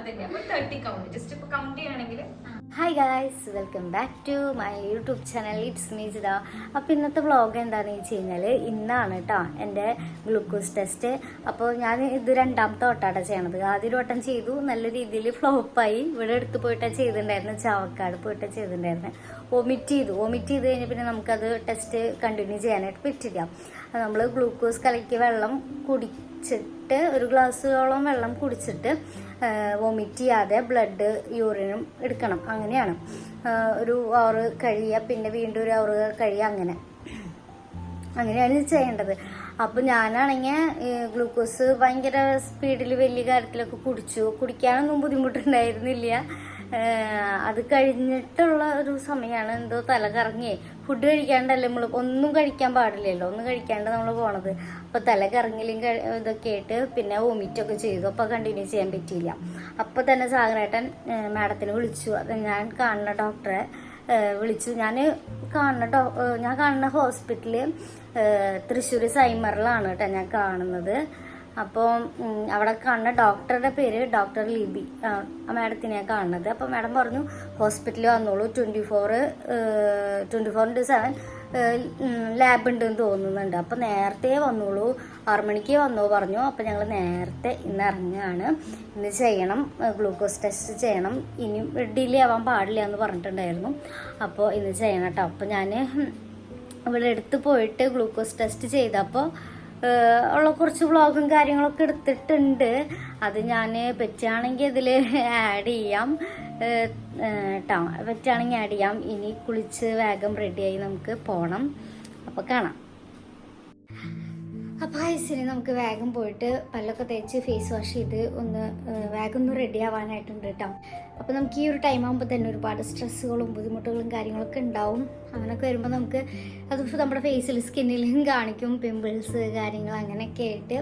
Count just hi guys welcome back to my YouTube channel it's me അപ്പോൾ ഇന്നത്തെ vlog എന്താണെന്ന് വെച്ച് കഴിഞ്ഞാൽ ഇന്നാണ് കേട്ടോ എന്റെ ഗ്ലൂക്കോസ് ടെസ്റ്റ് അപ്പോൾ ഞാൻ ഇത് രണ്ടാമത്തെ വട്ടാട്ടാ ചെയ്യണത്. ആദ്യം വട്ടം ചെയ്തു നല്ല രീതിയിൽ ഫ്ലോപ്പായി ഇവിടെ എടുത്ത് പോയിട്ടാണ് ചെയ്തിട്ടുണ്ടായിരുന്നു ചാവക്കാട് പോയിട്ടാണ് ചെയ്തിട്ടുണ്ടായിരുന്നത് വോമിറ്റ് ചെയ്തു. വോമിറ്റ് ചെയ്ത് കഴിഞ്ഞാൽ പിന്നെ നമുക്കത് ടെസ്റ്റ് കണ്ടിന്യൂ ചെയ്യാനായിട്ട് പറ്റില്ല. നമ്മൾ ഗ്ലൂക്കോസ് കലക്കി വെള്ളം കുടിച്ചിട്ട് ഒരു ഗ്ലാസ്സോളം വെള്ളം കുടിച്ചിട്ട് വോമിറ്റ് ചെയ്യാതെ ബ്ലഡ് യൂറിനും എടുക്കണം. അങ്ങനെയാണ്. ഒരു അവർ കഴിയുക പിന്നെ വീണ്ടും ഒരു അവർ കഴിയുക അങ്ങനെ. അങ്ങനെയാണ് ചെയ്യേണ്ടത്. അപ്പോൾ ഞാനാണെങ്കിൽ ഗ്ലൂക്കോസ് ഭയങ്കര സ്പീഡിൽ വലിയ കാര്യത്തിലൊക്കെ കുടിച്ചു. കുടിക്കാനൊന്നും ബുദ്ധിമുട്ടുണ്ടായിരുന്നില്ല. അത് കഴിഞ്ഞിട്ടുള്ള ഒരു സമയമാണ് എന്തോ തല കറങ്ങി ഫുഡ് കഴിക്കാണ്ടല്ലേ നമ്മൾ ഒന്നും കഴിക്കാൻ പാടില്ലല്ലോ. ഒന്നും കഴിക്കാണ്ട് നമ്മൾ പോണത്. അപ്പോൾ തല കറങ്ങലും ഇതൊക്കെ ആയിട്ട് പിന്നെ വോമിറ്റ് ഒക്കെ ചെയ്തു. അപ്പോൾ കണ്ടിന്യൂ ചെയ്യാൻ പറ്റിയില്ല. അപ്പോൾ തന്നെ സാഗരേട്ടൻ മാഡത്തിനെ വിളിച്ചു. അത് ഞാൻ കാണുന്ന ഡോക്ടറെ വിളിച്ചു. ഞാൻ കാണുന്ന ഡോ ഞാൻ കാണുന്ന ഹോസ്പിറ്റൽ തൃശ്ശൂർ സൈമറിലാണ് കേട്ടോ ഞാൻ കാണുന്നത്. അപ്പോൾ അവിടെ കാണുന്ന ഡോക്ടറുടെ പേര് ഡോക്ടർ ലിബി ആ മാഡത്തിനെയാണ് കാണുന്നത്. അപ്പോൾ മാഡം പറഞ്ഞു ഹോസ്പിറ്റലിൽ വന്നോളൂ. Twenty four twenty four into seven lab ഉണ്ടെന്ന് തോന്നുന്നുണ്ട്. അപ്പോൾ നേരത്തെ വന്നോളൂ. ആറു മണിക്ക് വന്നോ പറഞ്ഞു. അപ്പോൾ ഞങ്ങൾ നേരത്തെ ഇന്ന് ഇറങ്ങുകയാണ്. ഇന്ന് ചെയ്യണം. ഗ്ലൂക്കോസ് ടെസ്റ്റ് ചെയ്യണം. ഇനി ഡിലേ ആവാൻ പാടില്ല എന്ന് പറഞ്ഞിട്ടുണ്ടായിരുന്നു. അപ്പോൾ ഇന്ന് ചെയ്യണം കേട്ടോ. അപ്പോൾ ഞാൻ ഇവിടെ എടുത്ത് പോയിട്ട് ഗ്ലൂക്കോസ് ടെസ്റ്റ് ചെയ്തപ്പോൾ ഉള്ള കുറച്ച് വ്ളോഗും കാര്യങ്ങളൊക്കെ എടുത്തിട്ടുണ്ട്. അത് ഞാൻ പറ്റുകയാണെങ്കിൽ ഇതിൽ ആഡ് ചെയ്യാം. കേട്ടോ പറ്റുകയാണെങ്കിൽ ആഡ് ചെയ്യാം. ഇനി കുളിച്ച് വേഗം റെഡിയായി നമുക്ക് പോകണം അപ്പോൾ കാണാം. അപ്പോൾ ഐസിന് നമുക്ക് വേഗം പോയിട്ട് പല്ലൊക്കെ തേച്ച് ഫേസ് വാഷ് ചെയ്ത് ഒന്ന് വേഗം ഒന്ന് റെഡി ആവാനായിട്ടുണ്ട് കേട്ടോ അപ്പോൾ നമുക്ക് ഈ ഒരു ടൈം ആകുമ്പോൾ തന്നെ ഒരുപാട് സ്ട്രെസ്സുകളും ബുദ്ധിമുട്ടുകളും കാര്യങ്ങളൊക്കെ ഉണ്ടാവും. അങ്ങനെയൊക്കെ വരുമ്പോൾ നമുക്ക് അത് നമ്മുടെ ഫേസിൽ സ്കിന്നിലും കാണിക്കും പിമ്പിൾസ് കാര്യങ്ങൾ അങ്ങനെയൊക്കെ ആയിട്ട്.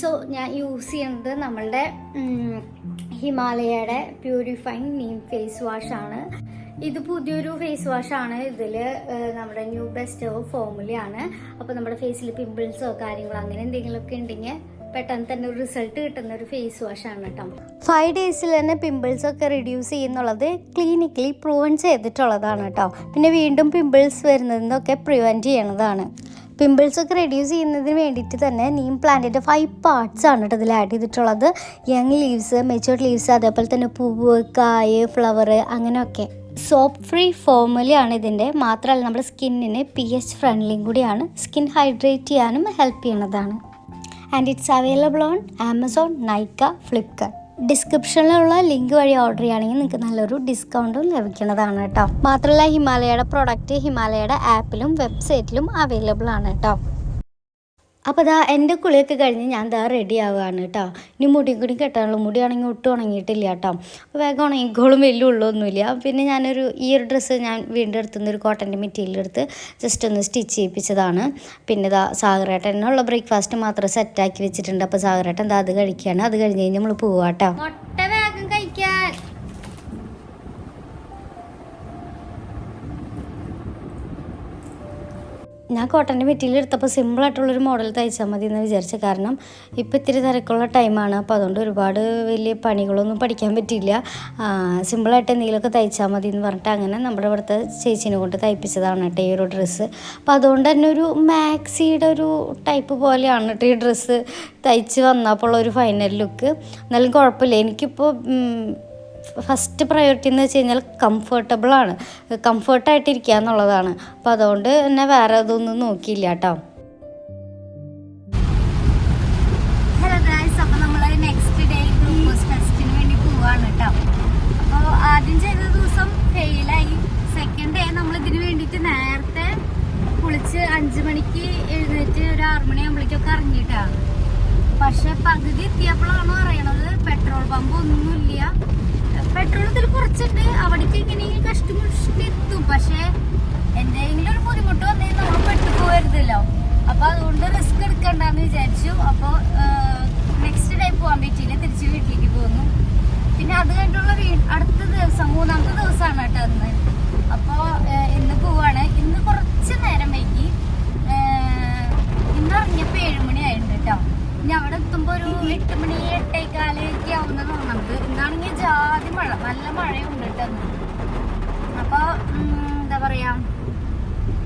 സോ ഞാൻ യൂസ് ചെയ്യുന്നത് നമ്മളുടെ ഹിമാലയയുടെ പ്യൂരിഫൈങ് നീം ഫേസ് വാഷാണ് ഇത് പുതിയൊരു ഫേസ് വാഷ് ആണ്. ഇതിൽ നമ്മുടെ ന്യൂ ബെസ്റ്റ് ഫോമുലയാണ് അപ്പോൾ നമ്മുടെ ഫേസിൽ പിമ്പിൾസോ കാര്യങ്ങളോ അങ്ങനെ എന്തെങ്കിലുമൊക്കെ ഉണ്ടെങ്കിൽ പെട്ടെന്ന് തന്നെ ഒരു റിസൾട്ട് കിട്ടുന്ന ഒരു ഫേസ് വാഷ് വാഷാണ് കേട്ടോ. ഫൈവ് ഡേയ്സിൽ തന്നെ പിമ്പിൾസ് ഒക്കെ റിഡ്യൂസ് ചെയ്യുന്നുള്ളത് ക്ലിനിക്കലി പ്രൂവൺ ചെയ്തിട്ടുള്ളതാണ് കേട്ടോ. പിന്നെ വീണ്ടും പിമ്പിൾസ് വരുന്നതൊക്കെ പ്രിവെന്റ് ചെയ്യണതാണ്. പിമ്പിൾസ് ഒക്കെ റെഡ്യൂസ് ചെയ്യുന്നതിന് വേണ്ടിയിട്ട് തന്നെ നീം പ്ലാന്റിന്റെ ഫൈവ് പാർട്സ് ആണ് കേട്ടോ ഇതിൽ ആഡ് ചെയ്തിട്ടുള്ളത്. യങ് ലീവ്സ് മെച്ചൂർ ലീവ്സ് അതേപോലെ തന്നെ പൂവ് കായ് ഫ്ലവർ അങ്ങനെയൊക്കെ. സോപ്പ് ഫ്രീ ഫോമുലയാണ് ഇതിന്റെ. മാത്രമല്ല നമ്മുടെ സ്കിന്നിന് പി എച്ച് ഫ്രണ്ട്ലിയും കൂടിയാണ്. സ്കിൻ ഹൈഡ്രേറ്റ് ചെയ്യാനും help ചെയ്യണതാണ് and it's available on Amazon Nykaa Flipkart ഡിസ്ക്രിപ്ഷനിലുള്ള link വഴി ഓർഡർ ചെയ്യുകയാണെങ്കിൽ നിങ്ങൾക്ക് നല്ലൊരു ഡിസ്കൗണ്ടും ലഭിക്കുന്നതാണ് കേട്ടോ. മാത്രമല്ല ഹിമാലയയുടെ പ്രൊഡക്റ്റ് ഹിമാലയയുടെ ആപ്പിലും വെബ്സൈറ്റിലും അവൈലബിൾ ആണ് കേട്ടോ. അപ്പോൾ ദാ എന്റെ കുളിയൊക്കെ കഴിഞ്ഞ് ഞാൻ ദാ റെഡി ആവുകയാണ് കേട്ടോ ഇനി മുടിയും കൂടി കെട്ടാനുള്ള മുടിയാണെങ്കിൽ ഒട്ടും ഉണങ്ങിയിട്ടില്ല കേട്ടോ അപ്പോൾ വേഗം ഉണങ്ങിക്കോളും വലിയ ഉള്ളൊന്നുമില്ല. പിന്നെ ഞാനൊരു ഈ ഒരു ഡ്രസ്സ് ഞാൻ വീണ്ടും എടുത്തുനിന്ന് ഒരു കോട്ടന്റെ മെറ്റീരിയൽ എടുത്ത് ജസ്റ്റ് ഒന്ന് സ്റ്റിച്ച് ചെയ്യിപ്പിച്ചതാണ്. പിന്നെ ഇതാ എന്നുള്ള ബ്രേക്ക്ഫാസ്റ്റ് മാത്രം സെറ്റാക്കി വെച്ചിട്ടുണ്ട്. അപ്പോൾ സാഗരേട്ടൻ ദാ അത് കഴിക്കുകയാണ് അത് കഴിഞ്ഞ് കഴിഞ്ഞ് നമ്മൾ പോവാട്ടോ മുട്ട വേഗം ഞാൻ കോട്ടന്റെ മെറ്റീരിയൽ എടുത്തപ്പോൾ സിമ്പിളായിട്ടുള്ളൊരു മോഡൽ തയ്ച്ചാൽ മതി എന്ന് വിചാരിച്ച കാരണം ഇപ്പോൾ ഇത്തിരി തിരക്കുള്ള ടൈമാണ് അപ്പോൾ അതുകൊണ്ട് ഒരുപാട് വലിയ പണികളൊന്നും പഠിക്കാൻ പറ്റിയില്ല. ആ, സിമ്പിളായിട്ട് എന്തെങ്കിലുമൊക്കെ തയ്ച്ചാൽ മതി എന്ന് പറഞ്ഞിട്ട് അങ്ങനെ നമ്മുടെ ഇവിടുത്തെ ചേച്ചീനെ കൊണ്ട് തയ്പ്പിച്ചതാണ് കേട്ടോ ഈ ഒരു ഡ്രസ്സ് അപ്പോൾ അതുകൊണ്ട് തന്നെ ഒരു മാക്സിയുടെ ഒരു ടൈപ്പ് പോലെയാണ് കേട്ടോ ഈ ഡ്രസ്സ് തയ്ച്ച് വന്നപ്പോൾ ഒരു ഫൈനൽ ലുക്ക് എന്നാലും കുഴപ്പമില്ല. എനിക്കിപ്പോൾ ഫസ്റ്റ് പ്രയോറിറ്റി എന്ന് വെച്ച് കഴിഞ്ഞാൽ കംഫർട്ടബിളാണ് കംഫർട്ടായിട്ടിരിക്കുക എന്നുള്ളതാണ്. അപ്പം അതുകൊണ്ട് എന്നെ വേറെ ഇതൊന്നും നോക്കിയില്ല കേട്ടോ. അപ്പോൾ അപ്പോൾ ആദ്യം ചെയ്ത ദിവസം ഫെയിലായി സെക്കൻഡ് ഡേ നമ്മൾ ഇതിന് വേണ്ടിയിട്ട് നേരത്തെ കുളിച്ച് അഞ്ചു മണിക്ക് എഴുന്നേറ്റ് ഒരു ആറു മണിയാകുമ്പോഴേക്കൊക്കെ ഇറങ്ങിയിട്ടാണ് പക്ഷെ പകുതി എത്തിയപ്പോഴാണ് അറിയണത്. പെട്രോൾ പമ്പ് ഒന്നുമില്ല. പെട്രോൾ ഇതിൽ കുറച്ചുണ്ട്. അവിടേക്ക് ഇങ്ങനെ കഷ്ടിമുഷ്ടി പക്ഷേ എന്തെങ്കിലും ഒരു ബുദ്ധിമുട്ട് വന്നെങ്കിൽ നമ്മൾ പെട്ടു പോകരുതല്ലോ അപ്പൊ അതുകൊണ്ട് റിസ്ക് എടുക്കണ്ടെന്ന് വിചാരിച്ചു. അപ്പോൾ നെക്സ്റ്റ് ഡേ പോകാൻ പറ്റിയില്ല. തിരിച്ച് വീട്ടിലേക്ക് പോന്നു പിന്നെ അത് കണ്ടുള്ള അടുത്ത ദിവസം മൂന്നാമത്തെ ദിവസമാണ് കേട്ടോ അന്ന് അപ്പോൾ ഇന്ന് പോവാണ്. ഇന്ന് കുറച്ച് നേരം വൈകി. ഇന്ന് ഇറങ്ങിയപ്പോൾ ഏഴുമണി ആയിട്ടുണ്ട് കേട്ടോ. ഇനി അവിടെ എത്തുമ്പോൾ ഒരു എട്ട് മണി എട്ടേക്കാലേക്ക് ആവുന്ന നമുക്ക്. ഇന്നാണെങ്കിൽ മഴ നല്ല മഴയുണ്ട് കേട്ടോ അപ്പോൾ അപ്പൊ എന്താ പറയാ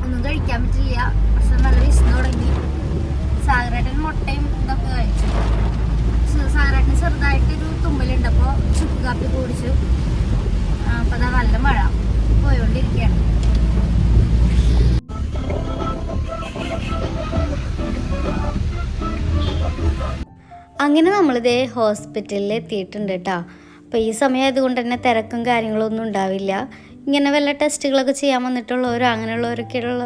ഒന്നും കഴിക്കാൻ പറ്റില്ല. പക്ഷെ നല്ല വിശന്ന് തുടങ്ങി. അങ്ങനെ നമ്മളിതേ ഹോസ്പിറ്റലിൽ എത്തിയിട്ടുണ്ട് കേട്ടോ അപ്പോൾ ഈ സമയം അതുകൊണ്ട് തന്നെ തിരക്കും കാര്യങ്ങളൊന്നും ഉണ്ടാവില്ല. ഇങ്ങനെ വല്ല ടെസ്റ്റുകളൊക്കെ ചെയ്യാൻ വന്നിട്ടുള്ളവരോ അങ്ങനെയുള്ളവരൊക്കെ ഉള്ള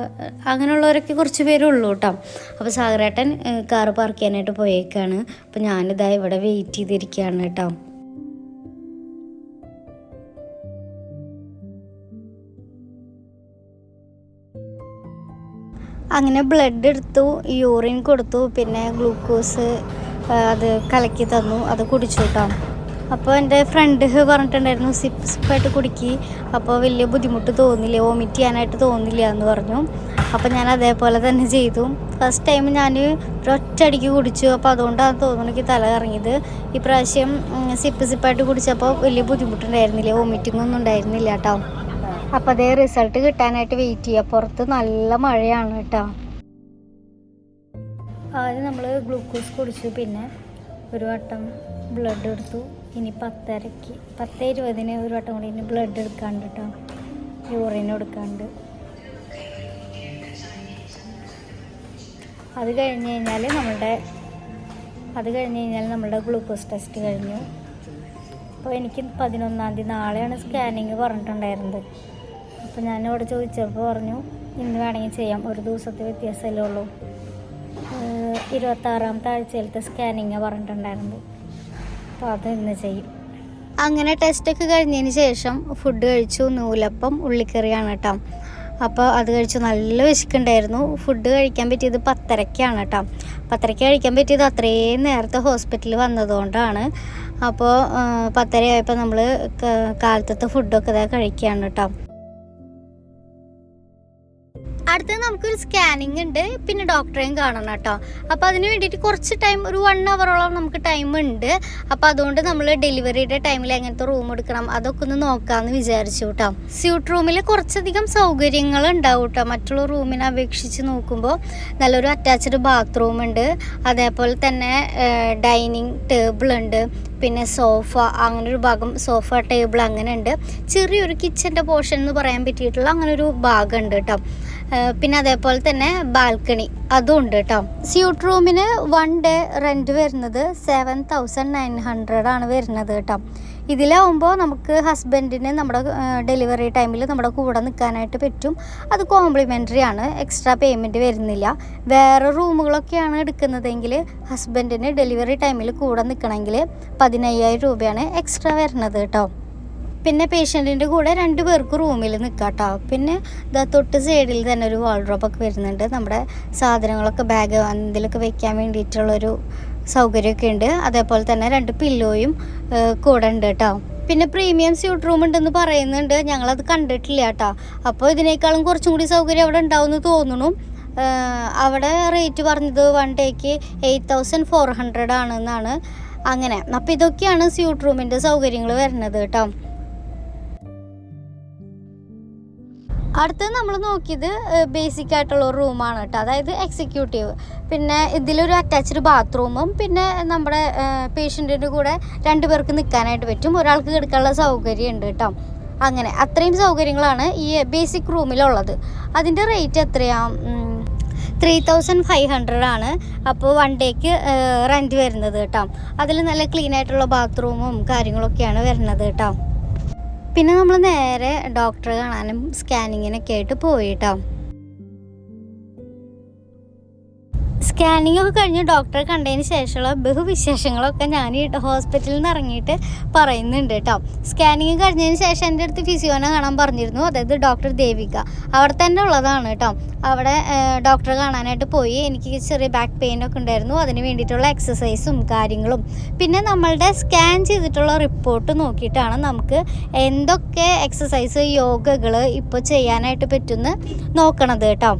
അങ്ങനെയുള്ളവരൊക്കെ കുറച്ച് പേരേ ഉള്ളൂ കേട്ടോ അപ്പോൾ സാഗരേട്ടൻ കാറ് പാർക്ക് ചെയ്യാനായിട്ട് പോയേക്കാണ്. അപ്പോൾ ഞാനിതാ ഇവിടെ വെയിറ്റ് ചെയ്തിരിക്കുകയാണ് കേട്ടോ അങ്ങനെ ബ്ലഡ് എടുത്തു യൂറിൻ കൊടുത്തു പിന്നെ ഗ്ലൂക്കോസ് അത് കലക്കി തന്നു അത് കുടിച്ചു കേട്ടോ. അപ്പോൾ എന്റെ ഫ്രണ്ട് പറഞ്ഞിട്ടുണ്ടായിരുന്നു സിപ്പ് സിപ്പായിട്ട് കുടിക്കി. അപ്പോൾ വലിയ ബുദ്ധിമുട്ട് തോന്നില്ല വോമിറ്റ് ചെയ്യാനായിട്ട് തോന്നില്ല എന്ന് പറഞ്ഞു. അപ്പോൾ ഞാൻ അതേപോലെ തന്നെ ചെയ്തു. ഫസ്റ്റ് ടൈം ഞാൻ ഒറ്റയടിക്ക് കുടിച്ചു. അപ്പോൾ അതുകൊണ്ടാണ് തോന്നുന്നു എനിക്ക് തല കറങ്ങിയത്. ഇപ്രാവശ്യം സിപ്പ് സിപ്പായിട്ട് കുടിച്ചപ്പോൾ വലിയ ബുദ്ധിമുട്ടുണ്ടായിരുന്നില്ല വോമിറ്റിംഗ് ഒന്നും ഉണ്ടായിരുന്നില്ല കേട്ടോ. അപ്പോൾ അതേ റിസൾട്ട് കിട്ടാനായിട്ട് വെയിറ്റ് ചെയ്യുക. പുറത്ത് നല്ല മഴയാണ് കേട്ടോ. ആദ്യം നമ്മൾ ഗ്ലൂക്കോസ് കുടിച്ചു പിന്നെ ഒരു വട്ടം ബ്ലഡ് എടുത്തു. ഇനി പത്തരയ്ക്ക് പത്ത് ഇരുപതിന് ഒരു വട്ടം കൂടി ഇനി ബ്ലഡ് എടുക്കാണ്ട് കേട്ടോ യൂറിൻ എടുക്കാണ്ട് അത് കഴിഞ്ഞ് കഴിഞ്ഞാൽ നമ്മളുടെ അത് കഴിഞ്ഞ് കഴിഞ്ഞാൽ നമ്മളുടെ ഗ്ലൂക്കോസ് ടെസ്റ്റ് കഴിഞ്ഞു. അപ്പോൾ എനിക്ക് പതിനൊന്നാം തീയതി നാളെയാണ് സ്കാനിങ് പറഞ്ഞിട്ടുണ്ടായിരുന്നത്. അപ്പോൾ ഞാൻ ചോദിച്ചപ്പോൾ പറഞ്ഞു ഇന്ന് വേണമെങ്കിൽ ചെയ്യാം ഒരു ദിവസത്തെ വ്യത്യാസമല്ലേ ഉള്ളൂ. ഇരുപത്താറാമത്തെ ആഴ്ചയിലത്തെ സ്കാനിങ് പറഞ്ഞിട്ടുണ്ടായിരുന്നത് അപ്പോൾ അത് ഇന്ന് ചെയ്യും. അങ്ങനെ ടെസ്റ്റൊക്കെ കഴിഞ്ഞതിന് ശേഷം ഫുഡ് കഴിച്ചു നൂലപ്പം ഉള്ളിക്കറിയാണ് കേട്ടോ. അപ്പോൾ അത് കഴിച്ചു നല്ല വിശക്കുണ്ടായിരുന്നു. ഫുഡ് കഴിക്കാൻ പറ്റിയത് പത്തരയ്ക്കാണ് കേട്ടോ. പത്തരയ്ക്ക് കഴിക്കാൻ പറ്റിയത് അത്രയും നേരത്തെ ഹോസ്പിറ്റലിൽ വന്നതുകൊണ്ടാണ്. അപ്പോൾ പത്തരയായപ്പോൾ നമ്മൾ കാലത്തത്തെ ഫുഡൊക്കെ ഇതാ കഴിക്കുകയാണ് കേട്ടോ. അടുത്തത് നമുക്കൊരു സ്കാനിങ് ഉണ്ട്. പിന്നെ ഡോക്ടറെയും കാണണം കേട്ടോ. അപ്പോൾ അതിന് വേണ്ടിയിട്ട് കുറച്ച് ടൈം ഒരു വൺ അവറോളം നമുക്ക് ടൈം ഉണ്ട്. അപ്പോൾ അതുകൊണ്ട് നമ്മൾ ഡെലിവറിയുടെ ടൈമിൽ എങ്ങനത്തെ റൂം എടുക്കണം അതൊക്കെ ഒന്ന് നോക്കാമെന്ന് വിചാരിച്ചു കേട്ടോ സ്യൂട്ട് റൂമിൽ കുറച്ചധികം സൗകര്യങ്ങൾ ഉണ്ടാവും കേട്ടോ മറ്റുള്ള റൂമിനെ അപേക്ഷിച്ച് നോക്കുമ്പോൾ നല്ലൊരു അറ്റാച്ച്ഡ് ബാത്റൂം ഉണ്ട്. അതേപോലെ തന്നെ ഡൈനിങ് ടേബിൾ ഉണ്ട്. പിന്നെ സോഫ അങ്ങനെ ഒരു ഭാഗം സോഫ ടേബിൾ അങ്ങനെ ഉണ്ട്. ചെറിയൊരു കിച്ചന്റെ പോർഷൻ എന്ന് പറയാൻ പറ്റിയിട്ടുള്ള അങ്ങനെ ഒരു ഭാഗം ഉണ്ട് കേട്ടോ പിന്നെ അതേപോലെ തന്നെ ബാൽക്കണി. അതും ഉണ്ട് കേട്ടോ സ്യൂട്ട് റൂമിന് വൺ ഡേ റെന്റ് വരുന്നത് സെവൻ തൗസൻഡ് നയൻ ഹൺഡ്രഡ് ആണ് വരുന്നത് കേട്ടോ ഇതിലാവുമ്പോൾ നമുക്ക് ഹസ്ബൻഡിന് നമ്മുടെ ഡെലിവറി ടൈമിൽ നമ്മുടെ കൂടെ നിൽക്കാനായിട്ട് പറ്റും. അത് കോംപ്ലിമെന്ററി ആണ്. എക്സ്ട്രാ പേയ്മെന്റ് വരുന്നില്ല. വേറെ റൂമുകളൊക്കെയാണ് എടുക്കുന്നതെങ്കിൽ ഹസ്ബൻഡിന് ഡെലിവറി ടൈമിൽ കൂടെ നിൽക്കണമെങ്കിൽ പതിനയ്യായിരം രൂപയാണ് എക്സ്ട്രാ വരുന്നത് കേട്ടോ പിന്നെ പേഷ്യന്റിന്റെ കൂടെ രണ്ട് പേർക്ക് റൂമിൽ നിൽക്കാട്ടോ കേട്ടോ പിന്നെ ഇതാ തൊട്ട് സൈഡിൽ തന്നെ ഒരു വാൾഡ്രോപ്പൊക്കെ വരുന്നുണ്ട്. നമ്മുടെ സാധനങ്ങളൊക്കെ ബാഗ് എന്തെങ്കിലുമൊക്കെ വെക്കാൻ വേണ്ടിയിട്ടുള്ളൊരു സൗകര്യമൊക്കെ ഉണ്ട്. അതേപോലെ തന്നെ രണ്ട് പില്ലോയും കൂടെ ഉണ്ട് കേട്ടോ പിന്നെ പ്രീമിയം സ്യൂട്ട് റൂം ഉണ്ടെന്ന് പറയുന്നുണ്ട്. ഞങ്ങളത് കണ്ടിട്ടില്ല കേട്ടോ അപ്പോൾ ഇതിനേക്കാളും കുറച്ചും കൂടി സൗകര്യം അവിടെ ഉണ്ടാവുമെന്ന് തോന്നുന്നു. അവിടെ റേറ്റ് പറഞ്ഞത് വൺ ഡേക്ക് എയ്റ്റ് തൗസൻഡ് ഫോർ ഹൺഡ്രഡ് ആണെന്നാണ്. അങ്ങനെ. അപ്പോൾ ഇതൊക്കെയാണ് സ്യൂട്ട് റൂമിന്റെ സൗകര്യങ്ങൾ വരുന്നത് കേട്ടോ അടുത്തത് നമ്മൾ നോക്കിയത് ബേസിക് ആയിട്ടുള്ള ഒരു റൂമാണ് കേട്ടോ അതായത് എക്സിക്യൂട്ടീവ് പിന്നെ ഇതിലൊരു അറ്റാച്ച്ഡ് ബാത്റൂമും പിന്നെ നമ്മുടെ പേഷ്യന്റിന്റെ കൂടെ രണ്ട് പേർക്ക് നിൽക്കാനായിട്ട് പറ്റും. ഒരാൾക്ക് കിടക്കാനുള്ള സൗകര്യം ഉണ്ട് കേട്ടോ അങ്ങനെ അത്രയും സൗകര്യങ്ങളാണ് ഈ ബേസിക് റൂമിലുള്ളത് അതിന്റെ റേറ്റ് എത്രയാണ് ത്രീ തൗസൻഡ് ഫൈവ് ഹൺഡ്രഡ് ആണ്. അപ്പോൾ വൺ ഡേക്ക് റെന്റ് വരുന്നത് കേട്ടോ അതിൽ നല്ല ക്ലീൻ ആയിട്ടുള്ള ബാത്റൂമും കാര്യങ്ങളൊക്കെയാണ് വരുന്നത് കേട്ടോ പിന്നെ നമ്മൾ നേരെ ഡോക്ടറെ കാണാനും സ്കാനിങ്ങിനൊക്കെ ആയിട്ട് പോയി കേട്ടോ സ്കാനിങ് ഒക്കെ കഴിഞ്ഞ് ഡോക്ടറെ കണ്ടതിന് ശേഷമുള്ള ബഹുവിശേഷങ്ങളൊക്കെ ഞാൻ ഈ ഹോസ്പിറ്റലിൽ നിന്ന് ഇറങ്ങിയിട്ട് പറയുന്നുണ്ട് കേട്ടോ സ്കാനിങ് കഴിഞ്ഞതിന് ശേഷം എന്റെ അടുത്ത് ഫിസിയോനെ കാണാൻ പറഞ്ഞിരുന്നു. അതായത് ഡോക്ടർ ദേവിക. അവിടെ തന്നെ ഉള്ളതാണ് കേട്ടോ അവിടെ ഡോക്ടറെ കാണാനായിട്ട് പോയി. എനിക്ക് ചെറിയ ബാക്ക് പെയിൻ ഒക്കെ ഉണ്ടായിരുന്നു. അതിന് വേണ്ടിയിട്ടുള്ള എക്സസൈസും കാര്യങ്ങളും. പിന്നെ നമ്മളുടെ സ്കാൻ ചെയ്തിട്ടുള്ള റിപ്പോർട്ട് നോക്കിയിട്ടാണ് നമുക്ക് എന്തൊക്കെ എക്സസൈസ് യോഗകൾ ഇപ്പോൾ ചെയ്യാനായിട്ട് പറ്റുമെന്ന് നോക്കണത് കേട്ടോ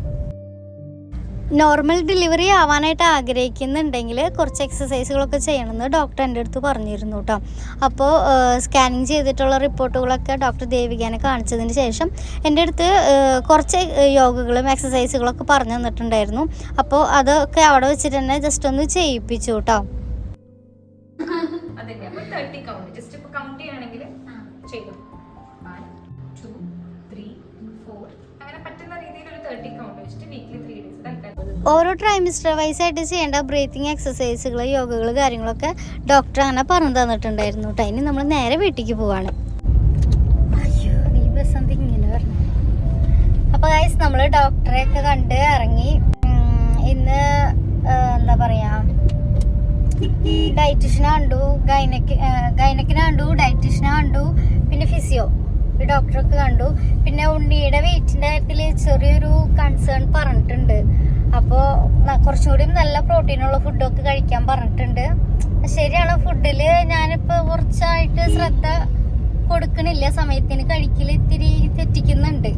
നോർമൽ ഡെലിവറി ആവാനായിട്ട് ആഗ്രഹിക്കുന്നുണ്ടെങ്കിൽ കുറച്ച് എക്സസൈസുകളൊക്കെ ചെയ്യണമെന്ന് ഡോക്ടർ എന്റെ അടുത്ത് പറഞ്ഞിരുന്നു കേട്ടോ. അപ്പോൾ സ്കാനിങ് ചെയ്തിട്ടുള്ള റിപ്പോർട്ടുകളൊക്കെ ഡോക്ടർ ദേവികേനെ കാണിച്ചതിന് ശേഷം എന്റെ അടുത്ത് കുറച്ച് യോഗകളും എക്സസൈസുകളൊക്കെ പറഞ്ഞു തന്നിട്ടുണ്ടായിരുന്നു. അപ്പോൾ അതൊക്കെ അവിടെ വെച്ചിട്ട് തന്നെ ജസ്റ്റ് ഒന്ന് ചെയ്യിപ്പിച്ചു കേട്ടോ. ജസ്റ്റ് കൗണ്ട് ചെയ്യുകയാണെങ്കിൽ ചെയ്തു. അങ്ങനെ പറ്റുന്ന രീതിയിൽ ഒരു തേർട്ടി കൗണ്ട് വെച്ചിട്ട് വീക്കിലി ത്രീ ഡേയ്സ് ഓരോ ട്രൈമിസ്റ്റർ വൈസ് ആയിട്ട് ചെയ്യേണ്ട ബ്രീത്തിങ് എക്സസൈസുകൾ യോഗകൾ കാര്യങ്ങളൊക്കെ ഡോക്ടർ അങ്ങനെ പറഞ്ഞു തന്നിട്ടുണ്ടായിരുന്നു കേട്ടോ ഇനി നമ്മൾ നേരെ വീട്ടിലേക്ക് പോവാണ്. അയ്യോ അപ്പോൾ ഗൈസ് നമ്മൾ ഡോക്ടറെ ഒക്കെ കണ്ട് ഇറങ്ങി. ഇന്ന് എന്താ പറയാ? ഡയറ്റീഷ്യനെ കണ്ടു ഗൈനക്ക് ഗൈനക്കിനെ കണ്ടു ഡയറ്റീഷ്യനെ കണ്ടു പിന്നെ ഫിസിയോ ഡോക്ടറൊക്കെ കണ്ടു. പിന്നെ ഉണ്ണിയുടെ വെയിറ്റിന്റെ കാര്യത്തിൽ ചെറിയൊരു കൺസേൺ പറഞ്ഞിട്ടുണ്ട്. അപ്പോൾ കുറച്ചുകൂടി നല്ല പ്രോട്ടീനുള്ള ഫുഡൊക്കെ കഴിക്കാൻ പറഞ്ഞിട്ടുണ്ട്. ശരിയാണ് ഫുഡിൽ ഞാനിപ്പോൾ കുറച്ചായിട്ട് ശ്രദ്ധ കൊടുക്കണില്ല. സമയത്തിന് കഴിക്കൽ ഇത്തിരി തെറ്റിക്കുന്നുണ്ട്.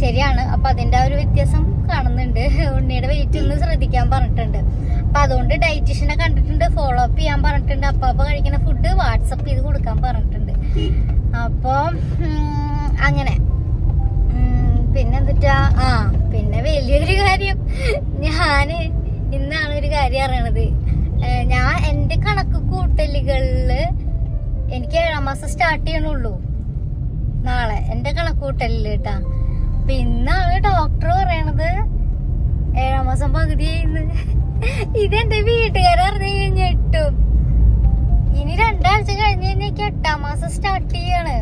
ശരിയാണ് അപ്പൊ അതിന്റെ ആ ഒരു വ്യത്യാസം കാണുന്നുണ്ട്. ഉണ്ണിയുടെ വെയിറ്റ് ഒന്ന് ശ്രദ്ധിക്കാൻ പറഞ്ഞിട്ടുണ്ട്. അപ്പൊ അതുകൊണ്ട് ഡയറ്റീഷ്യനെ കണ്ടിട്ടുണ്ട് ഫോളോ അപ്പ് ചെയ്യാൻ പറഞ്ഞിട്ടുണ്ട്. അപ്പൊ അപ്പൊ കഴിക്കുന്ന ഫുഡ് വാട്സപ്പ് ചെയ്ത് കൊടുക്കാൻ പറഞ്ഞിട്ടുണ്ട്. അപ്പൊ അങ്ങനെ. ഉം, പിന്നെ എന്തിട്ടാ ആ പിന്നെ വലിയൊരു കാര്യം. ഞാൻ ഇന്നാണ് ഒരു കാര്യം അറിയണത്. ഞാൻ എന്റെ കണക്ക് കൂട്ടലുകളിൽ എനിക്ക് ഏഴാം മാസം സ്റ്റാർട്ട് ചെയ്യണുള്ളൂ. നാളെ എന്റെ കണക്ക് കൂട്ടലിൽ കേട്ടാ പിന്നാണ് ഡോക്ടർ പറയണത് ഏഴാം മാസം പകുതി ചെയ്യുന്നു ഇതെന്റെ വീട്ടുകാരറിഞ്ഞു കഴിഞ്ഞിട്ടും ഇനി രണ്ടാഴ്ച കഴിഞ്ഞ് കഴിഞ്ഞാൽ എട്ടാം മാസം സ്റ്റാർട്ട് ചെയ്യാണ്.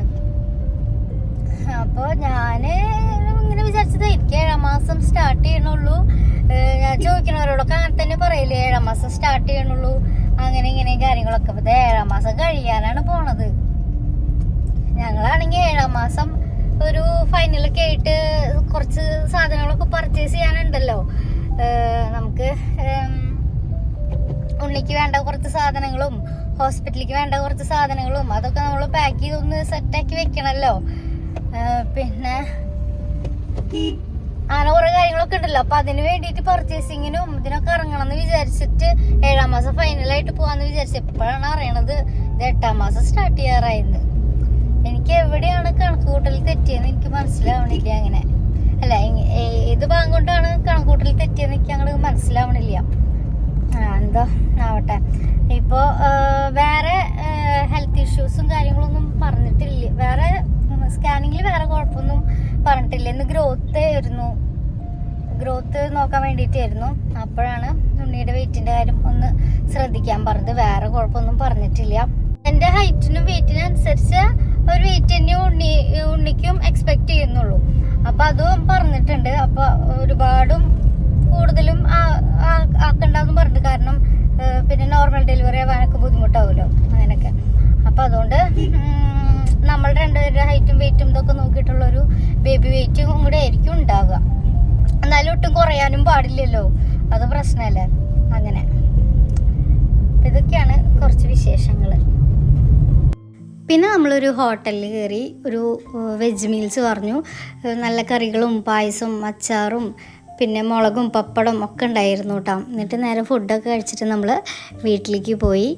അപ്പൊ ഞാൻ വിചാരിച്ചത് എനിക്ക് ഏഴാം മാസം സ്റ്റാർട്ട് ചെയ്യണുള്ളൂ. ഞാൻ ചോദിക്കണവരോടൊക്കെ അങ്ങനെ തന്നെ പറയില്ലേ ഏഴാം മാസം സ്റ്റാർട്ട് ചെയ്യണുള്ളൂ. അങ്ങനെ ഇങ്ങനെ കാര്യങ്ങളൊക്കെ. ഇത് ഏഴാം മാസം കഴിയാനാണ് പോണത്. ഞങ്ങളാണെങ്കിൽ ഏഴാം മാസം ഒരു ഫൈനലൊക്കെ ആയിട്ട് കുറച്ച് സാധനങ്ങളൊക്കെ പർച്ചേസ് ചെയ്യാനുണ്ടല്ലോ. നമുക്ക് ഉണ്ണിക്ക് വേണ്ട കുറച്ച് സാധനങ്ങളും ഹോസ്പിറ്റലിക്ക് വേണ്ട കുറച്ച് സാധനങ്ങളും അതൊക്കെ നമ്മൾ പാക്ക് ചെയ്തൊന്ന് സെറ്റാക്കി വെക്കണല്ലോ. പിന്നെ അങ്ങനെ കുറെ കാര്യങ്ങളൊക്കെ ഉണ്ടല്ലോ. അപ്പൊ അതിന് വേണ്ടിയിട്ട് പർച്ചേസിങ്ങിനും ഇതിനൊക്കെ ഇറങ്ങണം എന്ന് വിചാരിച്ചിട്ട് ഏഴാം മാസം ഫൈനലായിട്ട് പോവാന്ന് വിചാരിച്ചു. എപ്പോഴാണ് അറിയണത് ഇത് എട്ടാം മാസം സ്റ്റാർട്ട് ചെയ്യാറായത് എനിക്ക് എവിടെയാണ് കണക്ക് കൂട്ടൽ തെറ്റിയെന്ന് എനിക്ക് മനസ്സിലാവണില്ല അങ്ങനെ. അല്ല ഏത് ഭാഗം കൊണ്ടാണ് കണക്ക് കൂട്ടൽ തെറ്റിയെന്ന് എനിക്ക് അങ്ങോട്ട് മനസ്സിലാവണില്ല. എന്തോ ആവട്ടെ. ഇപ്പോ വേറെ ഹെൽത്ത് ഇഷ്യൂസും കാര്യങ്ങളൊന്നും പറഞ്ഞിട്ടില്ല. വേറെ സ്കാനിങ്ങിൽ വേറെ കുഴപ്പമൊന്നും പറഞ്ഞിട്ടില്ല? ഇന്ന് ഗ്രോത്ത് ആയിരുന്നു. ഗ്രോത്ത് നോക്കാൻ വേണ്ടിയിട്ടായിരുന്നു. അപ്പോഴാണ് ഉണ്ണിയുടെ വെയിറ്റിന്റെ കാര്യം ഒന്ന് ശ്രദ്ധിക്കാൻ പറഞ്ഞത്. വേറെ കുഴപ്പമൊന്നും പറഞ്ഞിട്ടില്ല. എന്റെ ഹൈറ്റിനും വെയിറ്റിനും അനുസരിച്ച് ഒരു വെയിറ്റ് തന്നെ ഉണ്ണി ഉണ്ണിക്കും എക്സ്പെക്ട് ചെയ്യുന്നുള്ളൂ. അപ്പൊ അതും പറഞ്ഞിട്ടുണ്ട്. അപ്പൊ ഒരുപാടും കൂടുതലും ആക്കണ്ടെന്ന് പറഞ്ഞിട്ട് കാരണം പിന്നെ നോർമൽ ഡെലിവറി ആവാനൊക്കെ ബുദ്ധിമുട്ടാവുമല്ലോ അങ്ങനെയൊക്കെ. അപ്പൊ അതുകൊണ്ട് നമ്മൾ രണ്ടുപേരുടെ ഹൈറ്റും വെയിറ്റും ഇതൊക്കെ നോക്കിയിട്ടുള്ള ഒരു ബേബി വെയിറ്റും കൂടെ ആയിരിക്കും ഉണ്ടാവുക. എന്നാലും ഒട്ടും കുറയാനും പാടില്ലല്ലോ. അത് പ്രശ്നമല്ലേ? അങ്ങനെ. ഇതൊക്കെയാണ് കുറച്ച് വിശേഷങ്ങൾ പിന്നെ നമ്മളൊരു ഹോട്ടലിൽ കയറി ഒരു വെജ് മീൽസ് പറഞ്ഞു. നല്ല കറികളും പായസവും അച്ചാറും പിന്നെ മുളകും പപ്പടം ഒക്കെ ഉണ്ടായിരുന്നു കേട്ടോ. എന്നിട്ട് നേരെ ഫുഡൊക്കെ കഴിച്ചിട്ട് നമ്മൾ വീട്ടിലേക്ക് പോയി.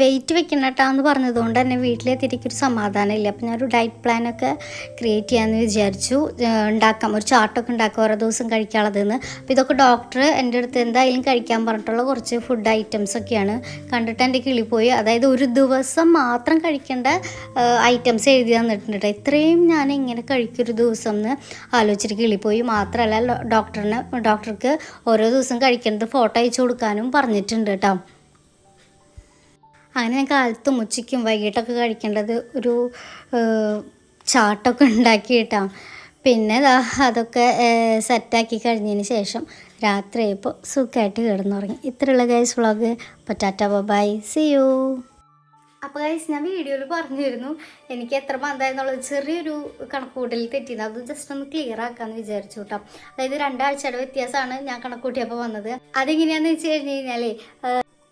വെയിറ്റ് വെക്കണം കേട്ടോ എന്ന് പറഞ്ഞതുകൊണ്ട് തന്നെ വീട്ടിലെത്തിയിട്ട് ഒരു സമാധാനം ഇല്ല അപ്പം ഞാനൊരു ഡയറ്റ് പ്ലാനൊക്കെ ക്രിയേറ്റ് ചെയ്യാമെന്ന് വിചാരിച്ചു. ഉണ്ടാക്കാം. ഒരു ചാർട്ടൊക്കെ ഉണ്ടാക്കാം ഓരോ ദിവസം കഴിക്കാനുള്ളതെന്ന്. അപ്പോൾ ഇതൊക്കെ ഡോക്ടർ എന്റെ അടുത്ത് എന്തായാലും കഴിക്കാൻ പറഞ്ഞിട്ടുള്ള കുറച്ച് ഫുഡ് ഐറ്റംസ് ഒക്കെയാണ് കണ്ടിട്ട് എന്റെ കിളിപ്പോയി പോയി. അതായത് ഒരു ദിവസം മാത്രം കഴിക്കേണ്ട ഐറ്റംസ് എഴുതി തന്നിട്ടുണ്ട് ഇത്രയും ഞാൻ എങ്ങനെ കഴിക്കും ഒരു ദിവസം എന്ന് ആലോചിച്ചിട്ട് കിളിപ്പോയി മാത്രമല്ല ഡോക്ടറിന് ഡോക്ടർക്ക് ഓരോ ദിവസം കഴിക്കേണ്ടത് ഫോട്ടോ അയച്ചു കൊടുക്കാനും പറഞ്ഞിട്ടുണ്ട് കേട്ടോ അങ്ങനെ ഞാൻ കാലത്തും ഉച്ചയ്ക്കും വൈകിട്ടൊക്കെ കഴിക്കേണ്ടത് ഒരു ചാട്ടൊക്കെ ഉണ്ടാക്കിയിട്ടാണ് പിന്നെ അതൊക്കെ സെറ്റാക്കി കഴിഞ്ഞതിന് ശേഷം രാത്രി ആയപ്പോൾ സുഖമായിട്ട് കിടന്നുറങ്ങി. ഇത്രയുള്ള ഗൈസ് വ്ളോഗ് പറ്റാറ്റ ബൈ സി യു അപ്പോൾ ഗൈസ് ഞാൻ വീഡിയോയിൽ പറഞ്ഞിരുന്നു എനിക്ക് എത്ര മന്തായെന്നുള്ളത് ചെറിയൊരു കണക്കുകൂട്ടലിൽ തെറ്റിയത് അത് ജസ്റ്റ് ഒന്ന് ക്ലിയർ ആക്കാമെന്ന് വിചാരിച്ചു കേട്ടോ അതായത് രണ്ടാഴ്ചയുടെ വ്യത്യാസമാണ് ഞാൻ കണക്കൂട്ടിയപ്പോൾ വന്നത്. അതെങ്ങനെയാണെന്ന് വെച്ച് കഴിഞ്ഞ് കഴിഞ്ഞാൽ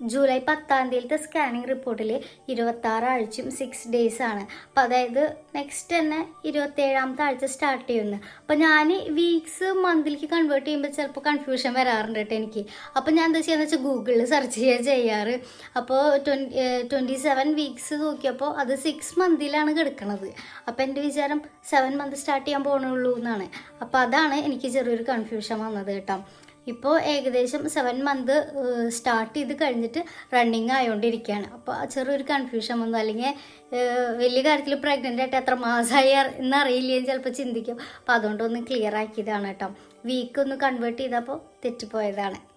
ജൂലൈ പത്താം തീയതിയിലത്തെ സ്കാനിങ് റിപ്പോർട്ടിൽ ഇരുപത്താറ് ആഴ്ചയും സിക്സ് ഡേയ്സ് ആണ്. അപ്പം അതായത് നെക്സ്റ്റ് തന്നെ ഇരുപത്തേഴാമത്തെ ആഴ്ച സ്റ്റാർട്ട് ചെയ്യുന്നു. അപ്പം ഞാൻ വീക്സ് മന്തിലേക്ക് കൺവേർട്ട് ചെയ്യുമ്പോൾ ചിലപ്പോൾ കൺഫ്യൂഷൻ വരാറുണ്ട് കേട്ടോ എനിക്ക്. അപ്പം ഞാൻ എന്താ ചെയ്യുന്നത് വെച്ചാൽ ഗൂഗിളിൽ സെർച്ച് ചെയ്യുക ചെയ്യാറ്. അപ്പോൾ ട്വന്റി ട്വന്റി സെവൻ വീക്സ് നോക്കിയപ്പോൾ അത് സിക്സ് മന്തിലാണ് കിടക്കുന്നത് അപ്പോൾ എന്റെ വിചാരം സെവൻ മന്ത് സ്റ്റാർട്ട് ചെയ്യാൻ പോകണുള്ളൂ എന്നാണ് അപ്പോൾ അതാണ് എനിക്ക് ചെറിയൊരു കൺഫ്യൂഷൻ വന്നത് കേട്ടോ. ഇപ്പോൾ ഏകദേശം സെവൻ മന്ത് സ്റ്റാർട്ട് ചെയ്ത് കഴിഞ്ഞിട്ട് റണ്ണിങ് ആയതുകൊണ്ടിരിക്കുകയാണ് അപ്പോൾ ചെറിയൊരു കൺഫ്യൂഷൻ വന്നു. അല്ലെങ്കിൽ വലിയ കാര്യത്തിൽ പ്രഗ്നന്റ് ആയിട്ട് എത്ര മാസമായി എന്നറിയില്ലേന്ന് ചിലപ്പോൾ ചിന്തിക്കും. അപ്പോൾ അതുകൊണ്ടൊന്ന് ക്ലിയർ ആക്കിയതാണ് കേട്ടോ. വീക്ക് ഒന്ന് കൺവേർട്ട് ചെയ്തപ്പോൾ തെറ്റിപ്പോയതാണ്.